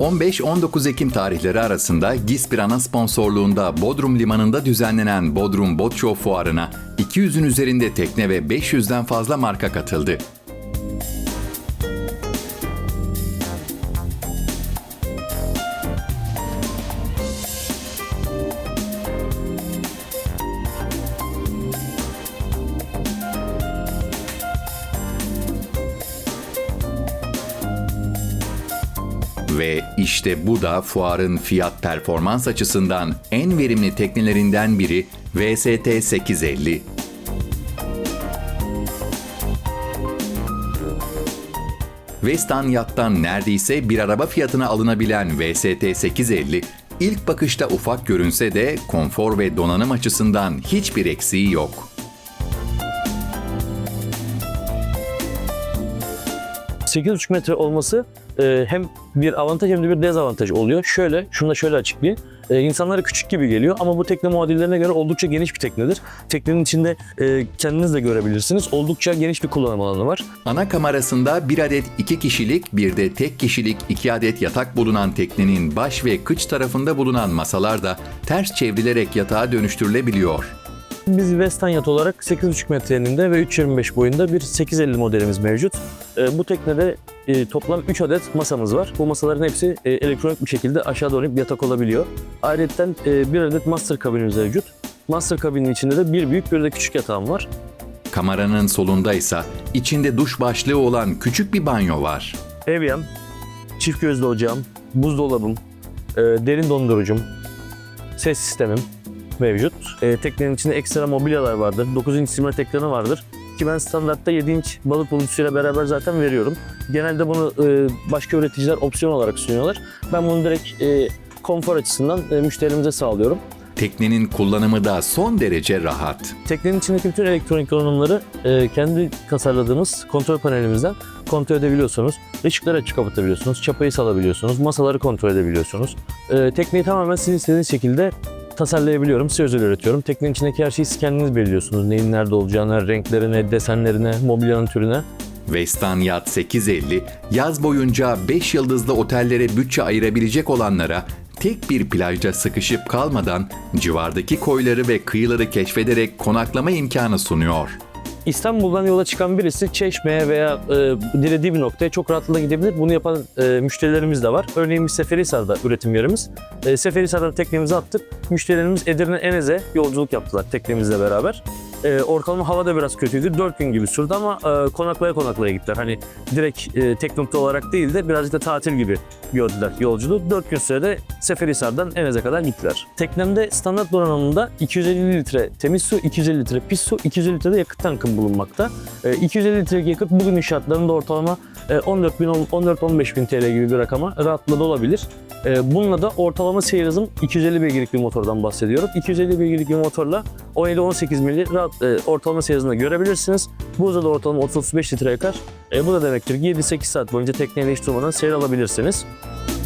15-19 Ekim tarihleri arasında Gispirana sponsorluğunda Bodrum Limanı'nda düzenlenen Bodrum Bot Show fuarına 200'ün üzerinde tekne ve 500'den fazla marka katıldı. Ve işte bu da fuarın fiyat performans açısından en verimli teknelerinden biri VST 850. Vestan Yat'tan neredeyse bir araba fiyatına alınabilen VST 850, ilk bakışta ufak görünse de konfor ve donanım açısından hiçbir eksiği yok. 8,5 metre olması e, hem bir avantaj hem de bir dezavantaj oluyor. Şöyle, şunu da şöyle açıklayayım. E, insanlara küçük gibi geliyor ama bu tekne muadillerine göre oldukça geniş bir teknedir. Teknenin içinde e, kendiniz de görebilirsiniz. Oldukça geniş bir kullanım alanı var. Ana kamerasında bir adet iki kişilik, bir de tek kişilik iki adet yatak bulunan teknenin baş ve kıç tarafında bulunan masalar da ters çevrilerek yatağa dönüştürülebiliyor. Biz Westan yat olarak 8,5 metre eninde ve 3.25 boyunda bir 850 modelimiz mevcut. E, bu teknede e, toplam 3 adet masamız var. Bu masaların hepsi e, elektronik bir şekilde aşağı doğru inip yatak olabiliyor. Ayrıca e, bir adet master kabinimiz mevcut. Master kabinin içinde de bir büyük bir de küçük yatağım var. Kameranın solunda ise içinde duş başlığı olan küçük bir banyo var. Evyem, çift gözlü ocağım, buzdolabım, e, derin dondurucum, ses sistemim mevcut. E, teknenin içinde ekstra mobilyalar vardır. 9 inç simrat ekranı vardır. Ki ben standartta 7 inç balık bulutusuyla beraber zaten veriyorum. Genelde bunu e, başka üreticiler opsiyon olarak sunuyorlar. Ben bunu direkt e, konfor açısından e, müşterimize sağlıyorum. Teknenin kullanımı da son derece rahat. Teknenin içindeki bütün elektronik donanımları e, kendi tasarladığımız kontrol panelimizden kontrol edebiliyorsunuz. Işıkları açık kapatabiliyorsunuz, çapayı salabiliyorsunuz, masaları kontrol edebiliyorsunuz. E, tekneyi tamamen sizin istediğiniz şekilde tasarlayabiliyorum, size özel üretiyorum. Teknenin içindeki her şeyi siz kendiniz belirliyorsunuz. Neyin nerede olacağına, renklerine, desenlerine, mobilyanın türüne. Vestan Yat 850, yaz boyunca 5 yıldızlı otellere bütçe ayırabilecek olanlara tek bir plajda sıkışıp kalmadan civardaki koyları ve kıyıları keşfederek konaklama imkanı sunuyor. İstanbul'dan yola çıkan birisi Çeşme'ye veya e, dilediği bir noktaya çok rahatlıkla gidebilir. Bunu yapan e, müşterilerimiz de var. Örneğin biz Seferihisar'da üretim yerimiz. E, Seferihisar'dan teknemizi attık. Müşterilerimiz Edirne Enez'e yolculuk yaptılar teknemizle beraber. E, ortalama hava da biraz kötüydü. 4 gün gibi sürdü ama e, konaklaya konaklaya gittiler. Hani direkt e, tek nokta olarak değil de birazcık da tatil gibi gördüler yolculuğu. 4 gün sürede Seferihisar'dan Enez'e kadar gittiler. Teknemde standart donanımında 250 litre temiz su, 250 litre pis su, 250 litre de yakıt tankım bulunmakta. E, 250 litre yakıt bugünün şartlarında ortalama e, 14 bin 14-15 bin TL gibi bir rakama rahatlıkla olabilir. E, bununla da ortalama seyir hızım 250 beygirlik bir motordan bahsediyorum. 250 beygirlik bir motorla 17-18 mili rahat e, ortalama seyir hızında görebilirsiniz. Bu hızda da ortalama 30-35 litre yakar. E, bu da demektir ki 7-8 saat boyunca tekneyle hiç durmadan seyir alabilirsiniz. Bye.